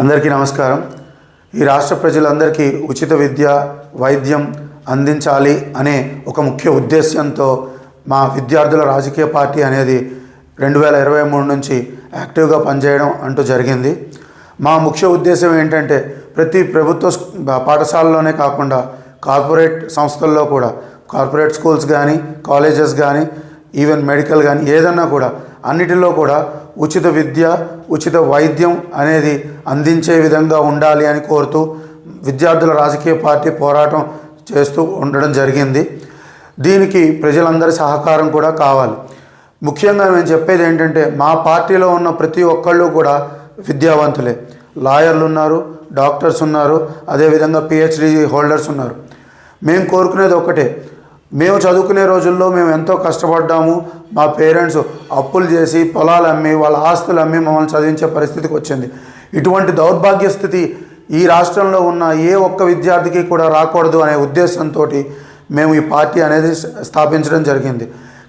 అందరికీ నమస్కారం. ఈ రాష్ట్ర ప్రజలందరికీ ఉచిత విద్య వైద్యం అందించాలి అనే ఒక ముఖ్య ఉద్దేశ్యంతో మా విద్యార్థుల రాజకీయ పార్టీ అనేది రెండు వేల ఇరవై మూడు నుంచి యాక్టివ్గా పనిచేయడం అంటూ జరిగింది. మా ముఖ్య ఉద్దేశం ఏంటంటే ప్రతి ప్రభుత్వ పాఠశాలలోనే కాకుండా కార్పొరేట్ సంస్థల్లో కూడా కార్పొరేట్ స్కూల్స్ కానీ కాలేజెస్ కానీ ఈవెన్ మెడికల్ కానీ ఏదన్నా కూడా అన్నిటిలో కూడా ఉచిత విద్య ఉచిత వైద్యం అనేది అందించే విధంగా ఉండాలి అని కోరుతూ విద్యార్థుల రాజకీయ పార్టీ పోరాటం చేస్తూ ఉండడం జరిగింది. దీనికి ప్రజలందరి సహకారం కూడా కావాలి. ముఖ్యంగా మేము చెప్పేది ఏంటంటే మా పార్టీలో ఉన్న ప్రతి ఒక్కళ్ళు కూడా విద్యావంతులే. లాయర్లు ఉన్నారు డాక్టర్స్ ఉన్నారు అదేవిధంగా పిహెచ్డి హోల్డర్స్ ఉన్నారు. మేము కోరుకునేది ఒకటే మేము చదువుకునే రోజుల్లో మేము ఎంతో కష్టపడ్డాము. మా పేరెంట్స్ అప్పులు చేసి పొలాలు అమ్మి వాళ్ళ ఆస్తులు అమ్మి మమ్మల్ని చదివించే పరిస్థితికి వచ్చింది. ఇటువంటి దౌర్భాగ్య స్థితి ఈ రాష్ట్రంలో ఉన్న ఏ ఒక్క విద్యార్థికి కూడా రాకూడదు అనే ఉద్దేశంతో మేము ఈ పార్టీ అనేది స్థాపించడం జరిగింది.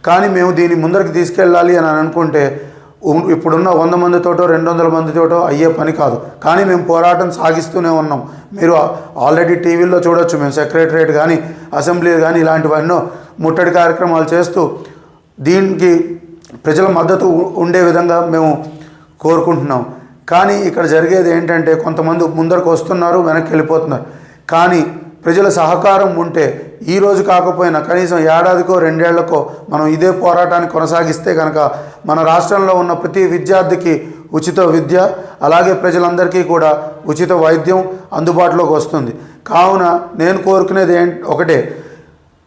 కానీ మేము దీన్ని ముందరికి తీసుకెళ్ళాలి అని అనుకుంటే ఇప్పుడున్న వంద మందితోటో రెండు వందల మందితోటో అయ్యే పని కాదు. కానీ మేము పోరాటం సాగిస్తూనే ఉన్నాం. మీరు ఆల్రెడీ టీవీల్లో చూడొచ్చు మేము సెక్రటరేట్ కానీ అసెంబ్లీ కానీ ఇలాంటివన్నో ముట్టడి కార్యక్రమాలు చేస్తూ దీనికి ప్రజల మద్దతు ఉండే విధంగా మేము కోరుకుంటున్నాం. కానీ ఇక్కడ జరిగేది ఏంటంటే కొంతమంది ముందరకు వస్తున్నారు వెనక్కి వెళ్ళిపోతున్నారు. కానీ ప్రజల సహకారం ఉంటే ఈ రోజు కాకపోయినా కనీసం ఏడాదికో రెండేళ్ళకో మనం ఇదే పోరాటాన్ని కొనసాగిస్తే కనుక మన రాష్ట్రంలో ఉన్న ప్రతి విద్యార్థికి ఉచిత విద్య అలాగే ప్రజలందరికీ కూడా ఉచిత వైద్యం అందుబాటులోకి వస్తుంది. కావున నేను కోరుకునేది ఏంటి ఒకటే.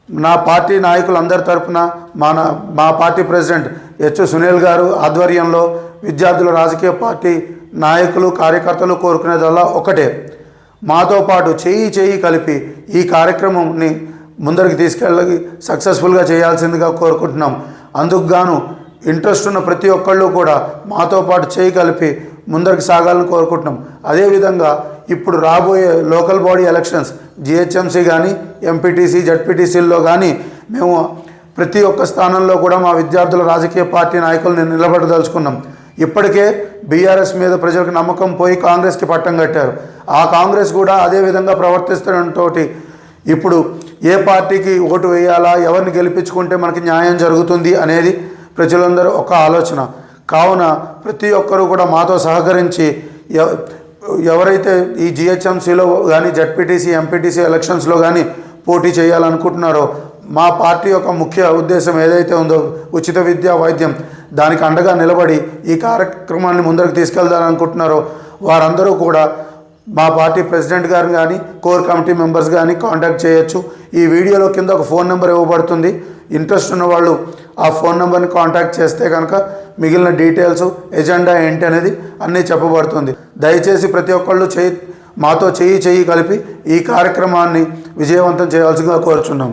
నా పార్టీ నాయకులందరి తరపున మన మా పార్టీ ప్రెసిడెంట్ హెచ్ సునీల్ గారు ఆధ్వర్యంలో విద్యార్థుల రాజకీయ పార్టీ నాయకులు కార్యకర్తలు కోరుకునేదల్లా ఒకటే. మాతో పాటు చేయి చేయి కలిపి ఈ కార్యక్రమంని ముందరికి తీసుకెళ్ళి సక్సెస్ఫుల్గా చేయాల్సిందిగా కోరుకుంటున్నాం. అందుకు గాను ఇంట్రెస్ట్ ఉన్న ప్రతి ఒక్కళ్ళు కూడా మాతో పాటు చేయి కలిపి ముందరికి సాగాలని కోరుకుంటున్నాం. అదేవిధంగా ఇప్పుడు రాబోయే లోకల్ బాడీ ఎలక్షన్స్ జిహెచ్ఎంసీ కానీ ఎంపీటీసీ జడ్పీటీసీల్లో కానీ మేము ప్రతి ఒక్క స్థానంలో కూడా మా విద్యార్థుల రాజకీయ పార్టీ నాయకులను నిలబడదలుచుకున్నాం ఇప్పటికే బీఆర్ఎస్ మీద ప్రజలకు నమ్మకం పోయి కాంగ్రెస్కి పట్టం కట్టారు. ఆ కాంగ్రెస్ కూడా అదే విధంగా ప్రవర్తిస్తుండటంతో ఇప్పుడు ఏ పార్టీకి ఓటు వేయాలా ఎవరిని గెలిపించుకుంటే మనకి న్యాయం జరుగుతుంది అనేది ప్రజలందరూ ఒక ఆలోచన. కావున ప్రతి ఒక్కరూ కూడా మాతో సహకరించి ఎవ- ఎవరైతే ఈ జిహెచ్ఎంసీలో కానీ జడ్పీటీసీ ఎంపీటీసీ ఎలక్షన్స్లో కానీ పోటీ చేయాలనుకుంటున్నారో మా పార్టీ యొక్క ముఖ్య ఉద్దేశం ఏదైతే ఉందో ఉచిత విద్య వైద్యం దానికి అండగా నిలబడి ఈ కార్యక్రమాన్ని ముందరకు తీసుకెళ్దాలనుకుంటున్నారో వారందరూ కూడా మా పార్టీ ప్రెసిడెంట్ గారిని కానీ కోర్ కమిటీ మెంబర్స్ కానీ కాంటాక్ట్ చేయొచ్చు. ఈ వీడియోలో కింద ఒక ఫోన్ నెంబర్ ఇవ్వబడుతుంది. ఇంట్రెస్ట్ ఉన్న వాళ్ళు ఆ ఫోన్ నెంబర్ని కాంటాక్ట్ చేస్తే కనుక మిగిలిన డీటెయిల్స్ ఎజెండా ఏంటి అనేది అన్నీ చెప్పబడుతుంది. దయచేసి ప్రతి ఒక్కళ్ళు చేయి మాతో చేయి చేయి కలిపి ఈ కార్యక్రమాన్ని విజయవంతం చేయాల్సిందిగా కోరుచున్నాం.